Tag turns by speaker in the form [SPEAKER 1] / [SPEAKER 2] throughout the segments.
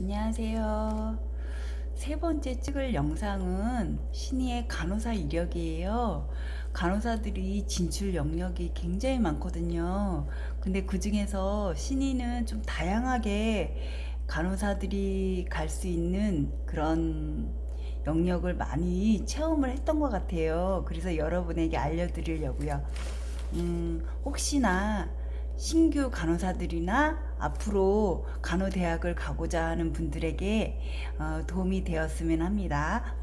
[SPEAKER 1] 안녕하세요. 세 번째 찍을 영상은 신의의 간호사 이력이에요. 간호사들이 진출 영역이 굉장히 많거든요. 근데 그 중에서 신의는 좀 다양하게 간호사들이 갈 수 있는 그런 영역을 많이 체험을 했던 것 같아요. 그래서 여러분에게 알려드리려고요. 음, 혹시나 신규 간호사들이나 앞으로 간호대학을 가고자 하는 분들에게 어, 도움이 되었으면 합니다.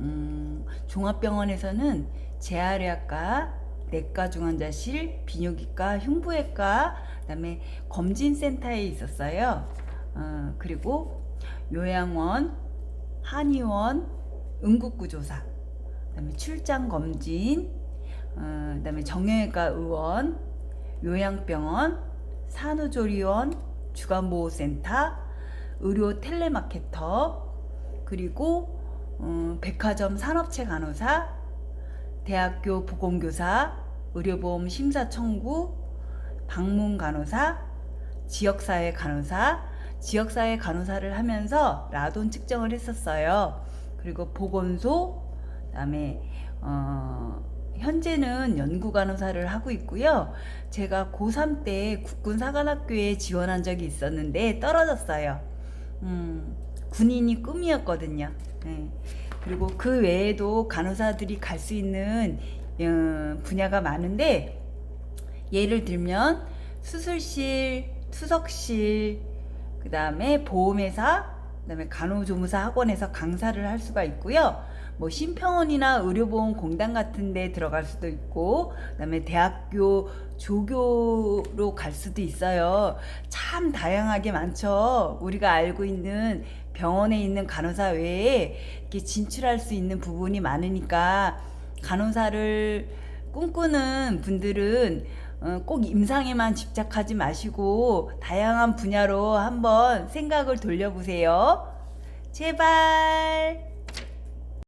[SPEAKER 1] 음, 종합병원에서는 재활의학과, 내과 중환자실, 비뇨기과, 흉부외과, 그다음에 검진센터에 있었어요. 어, 그리고 요양원, 한의원, 응급구조사, 그다음에 출장 검진, 어, 그다음에 정형외과 의원, 요양병원, 산후조리원, 주간보호센터, 의료 텔레마케터, 그리고 어, 백화점 산업체 간호사, 대학교 보건교사, 의료보험 심사 청구, 방문 간호사, 지역사회 간호사, 지역사회 간호사를 하면서 라돈 측정을 했었어요. 그리고 보건소, 그다음에 어, 현재는 연구 간호사를 하고 있고요. 제가 고3 때 국군 사관학교에 지원한 적이 있었는데 떨어졌어요. 음, 군인이 꿈이었거든요. 네. 그리고 그 외에도 간호사들이 갈 수 있는 어, 분야가 많은데 예를 들면 수술실, 투석실, 그 다음에 보험회사, 그 다음에 간호조무사 학원에서 강사를 할 수가 있고요. 뭐 심평원이나 의료보험공단 같은 데 들어갈 수도 있고, 그 다음에 대학교 조교로 갈 수도 있어요. 참 다양하게 많죠. 우리가 알고 있는 병원에 있는 간호사 외에 이렇게 진출할 수 있는 부분이 많으니까 간호사를 꿈꾸는 분들은 어, 꼭 임상에만 집착하지 마시고 다양한 분야로 한번 생각을 돌려보세요. 제발.